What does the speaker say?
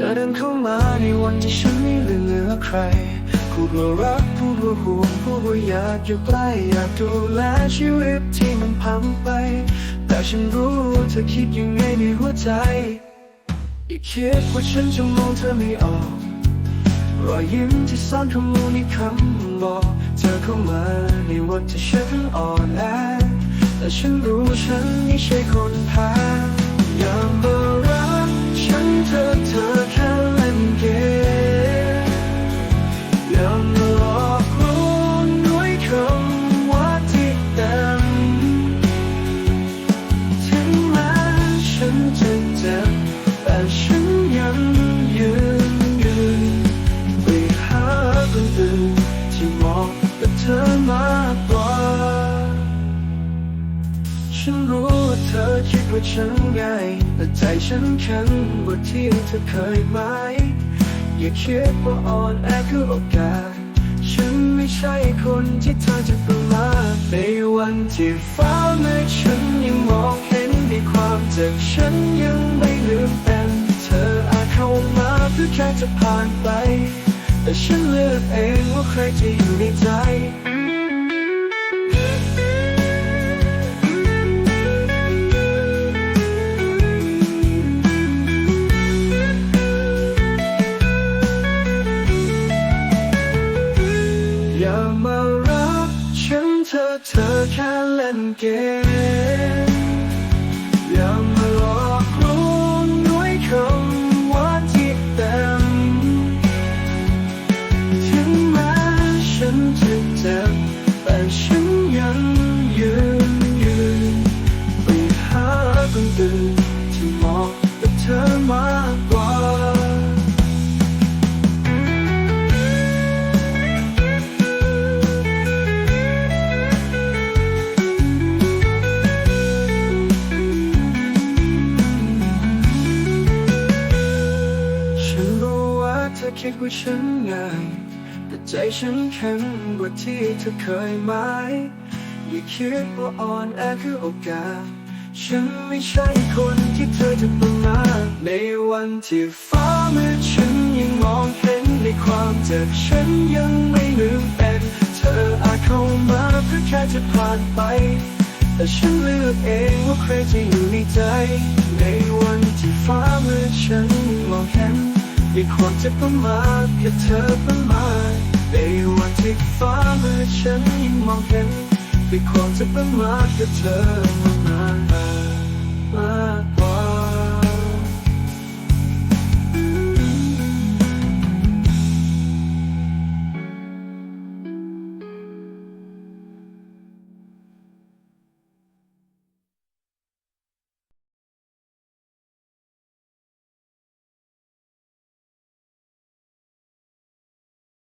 ธอเดินเข้ามาในวันที่ฉันไม่เหลือใครพูดว่ารักพูดว่าห่วงพูดว่าอยากอยู่ใกล้อยากดูแลชีวิตที่มันพังไป แต่ฉันรู้เธอคิดยังไงในหัวใจ อย่าคิดว่าฉันจะมองเธอไม่ออก รอยยิ้มที่ซ่อนคำมูในคำบอก เธอเข้ามาในวันที่ฉันอ่อนแอแต่ฉันรู้ฉันไม่ใช่คนแพ้ ฉันรู้ว่าเธอคิดว่าฉันไงแต่ใจฉันแข็งกว่าที่เธอเคยไหม อย่าคิดว่าอ่อนแอคือโอกาส ฉันไม่ใช่คนที่เธอจะประมาทในวันที่ฟ้ามืดฉันยังมองเห็นในความเจ็บฉันยังไม่ลืมเป็นเธออาจเข้ามาเพื่อแค่จะผ่านไป แต่ฉันเลือกเองว่าใครจะอยู่ในใจ มารักฉันเธอเธอแค่เล่นเกม คิดว่าฉันง่ายแต่ใจฉันแข็งกว่าที่เธอเคยไหมอย่าคิดว่าอ่อนแอคือโอกาส ฉันไม่ใช่คนที่เธอจะประมาทในวันที่ฟ้ามืดฉันยังมองเห็นในความเจ็บฉันยังไม่ลืมเป็น เธออาจเข้ามาเพื่อแค่จะผ่านไป แต่ฉันเลือกเองว่าใครจะอยู่ในใจ ในวันที่ฟ้ามืดฉันมองเห็น มีคนจะประมาทกับเธอเป็นไม้ในวันที่ฟ้ามืดฉันยังมองเห็นมีคนจะประมาทกับเธอมานมาก